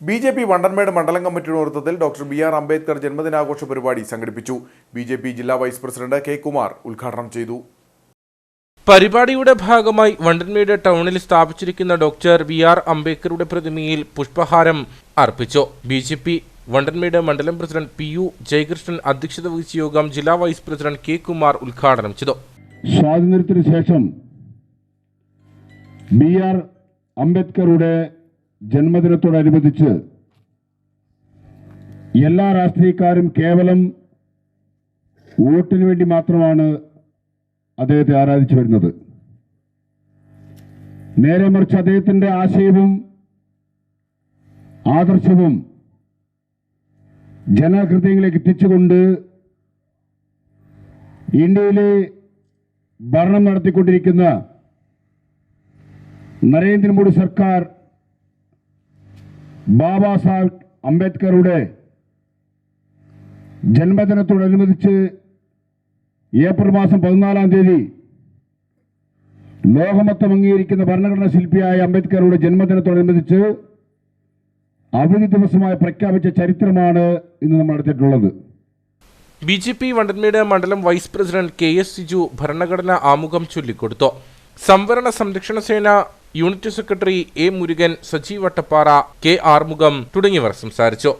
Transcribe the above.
B J P Vandanmedu മണ്ഡലം കമ്മിറ്റിയുടെ നേതൃത്വത്തിൽ ഡോക്ടർ ബി ആർ അംബേദ്കർ ജന്മദിനാഘോഷ പരിപാടി സംഘടിപ്പിച്ചു. ബി ജെ പി ജില്ലാ വൈസ് പ്രസിഡന്റ് കെ കുമാർ ഉദ്ഘാടനം ചെയ്തു. പരിപാടിയുടെ ഭാഗമായി വണ്ടൻമേട് ടൗണിൽ സ്ഥാപിച്ചിരിക്കുന്ന ഡോക്ടർ ബി ആർ അംബേദ്കറുടെ പ്രതിമയിൽ പുഷ്പഹാരം അർപ്പിച്ചു. ബി ജെ പി വണ്ടൻമേട് മണ്ഡലം പ്രസിഡന്റ് പി യു ജയകൃഷ്ണൻ അധ്യക്ഷത വഹിച്ച യോഗം ജില്ലാ വൈസ് പ്രസിഡന്റ് കെ കുമാർ ഉദ്ഘാടനം ചെയ്തു. സ്വാതന്ത്ര്യത്തിന് ശേഷം ബി ആർ അംബേദ്കറുടെ ജന്മദിനത്തോടനുബന്ധിച്ച് എല്ലാ രാഷ്ട്രീയക്കാരും കേവലം വോട്ടിന് വേണ്ടി മാത്രമാണ് അദ്ദേഹത്തെ ആരാധിച്ചു വരുന്നത്. നേരെ മറിച്ച് അദ്ദേഹത്തിന്റെ ആശയവും ആദർശവും ജനഹൃദയങ്ങളിലേക്ക് എത്തിച്ചുകൊണ്ട് ഇന്ത്യയിലെ ഭരണം നടത്തിക്കൊണ്ടിരിക്കുന്ന നരേന്ദ്രമോദി സർക്കാർ ബാബാ സാഹേബ് അംബേദ്കറുടെ ജന്മദിനത്തോടനുബന്ധിച്ച് ഏപ്രിൽ മാസം പതിനാലാം തീയതി ലോകമൊത്തം അംഗീകരിക്കുന്ന ഭരണഘടനാ ശില്പിയായ അംബേദ്കറുടെ ജന്മദിനത്തോടനുബന്ധിച്ച് അവധി ദിവസമായി പ്രഖ്യാപിച്ച ചരിത്രമാണ് ഇന്ന് നമ്മൾ എടുത്തിട്ടുള്ളത്. ബി ജെ പി വണ്ടന്മേട് മണ്ഡലം vice president K S Siju ഭരണഘടന ആമുഖം ചൊല്ലിക്കൊടുത്തു. സംവരണ സംരക്ഷണ സേന unit secretary A Murugan Sajeev Vattappara K Arumugham തുടങ്ങിയവർ സംസാരിച്ചു.